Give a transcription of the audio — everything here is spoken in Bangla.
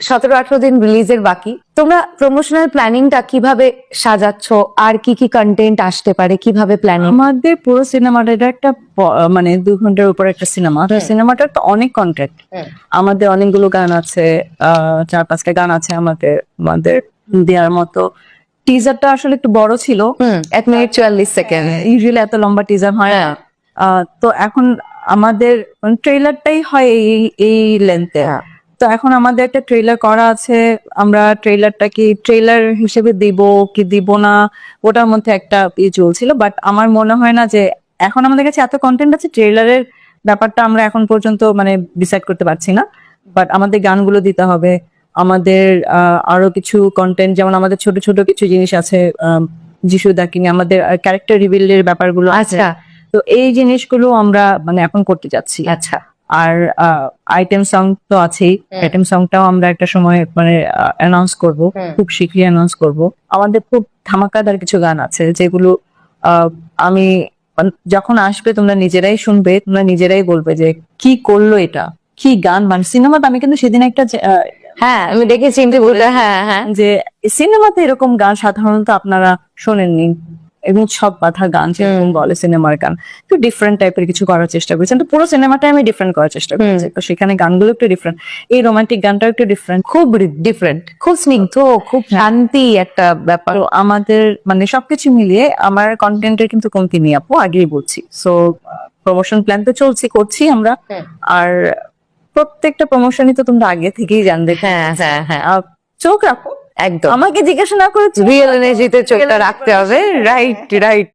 সতেরো আঠারো দিন রিলিজের বাকি। তোমরা প্রমোশনাল প্ল্যানিংটা কীভাবে সাজাচ্ছ? আর কি কি কন্টেন্ট আসতে পারে? কীভাবে প্ল্যানিং আমাদের পুরো সিনেমাটা এটা একটা মানে দু ঘণ্টার উপর একটা সিনেমা তো হুম। তো অনেক কন্টেন্ট আমাদের অনেকগুলো গান আছে আহ, চার পাঁচটা গান আছে আমাদের আমাদের দেওয়ার মতো। টিজারটা আসলে একটু বড় ছিল। এক মিনিট চুয়াল্লিশ সেকেন্ড ইউজুয়ালি এত লম্বা টিজার হয়। না আহ, তো এখন আমাদের ট্রেলারটাই হয় এই এই লেন্থে হ্যাঁ। তো এখন আমাদের একটা ট্রেলার করা আছে। আমরা ট্রেলারটা কি ট্রেলার হিসেবে দিব কি দিব না ওটার মধ্যে একটা ই চলছিল। বাট আমার মনে হয় না যে এখন আমাদের কাছে এত কন্টেন্ট আছে ট্রেলারের ব্যাপারটা আমরা এখন পর্যন্ত মানে ডিসাইড করতে পারছি না। বাট আমাদের গানগুলো দিতে হবে। আমাদের আহ, আরও কিছু কন্টেন্ট যেমন আমাদের ছোট ছোট কিছু জিনিস আছে যিশু দাকিনি আমাদের ক্যারেক্টার রিভিলের ব্যাপারগুলো আছে। আচ্ছা। তো এই জিনিসগুলো আমরা মানে এখন করতে যাচ্ছি। আচ্ছা। আর আইটেম সং তো আছেই। আইটেম সংটাও আমরা একটা সময় মানে অ্যানাউন্স করব। খুব শীঘ্রই অ্যানাউন্স করব। আমাদের খুব ধামাকাদার কিছু গান আছে যেগুলো আহ, আমি যখন আসবে তোমরা নিজেরাই শুনবে তোমরা নিজেরাই বলবে যে কি করল এটা? কি গান? মানে সিনেমাতে আমি কিন্তু সেদিন একটা হ্যাঁ আমি দেখেছি হ্যাঁ হ্যাঁ। যে সিনেমাতে এরকম গান সাধারণত আপনারা শোনেননি। এবং সব বাধা গান যেরকম বলে সিনেমার গান। একটু ডিফারেন্ট টাইপের কিছু করার চেষ্টা করেছেন তো পুরো সিনেমাটা আমি ডিফারেন্ট করার চেষ্টা করেছি। তো সেখানে গানগুলো একটু ডিফারেন্ট এই রোমান্টিক গানটাও একটু ডিফারেন্ট খুব ডিফারেন্ট খুব স্নিগ্ধ খুব শান্তি একটা ব্যাপার। আমাদের মানে সবকিছু মিলিয়ে আমার কন্টেন্টের কিন্তু কমতি নেই আপু আগেই বলছি। সো প্রমোশন প্ল্যান তো চলছে করছি আমরা। আর প্রত্যেকটা প্রমোশনই তো তোমরা আগে থেকেই জানবে। হ্যাঁ হ্যাঁ হ্যাঁ। চোখ রাখো। একদম। আমাকে জিজ্ঞাসা না করে রিয়েল। এনার্জিতে চোখটা রাখতে হবে। Right right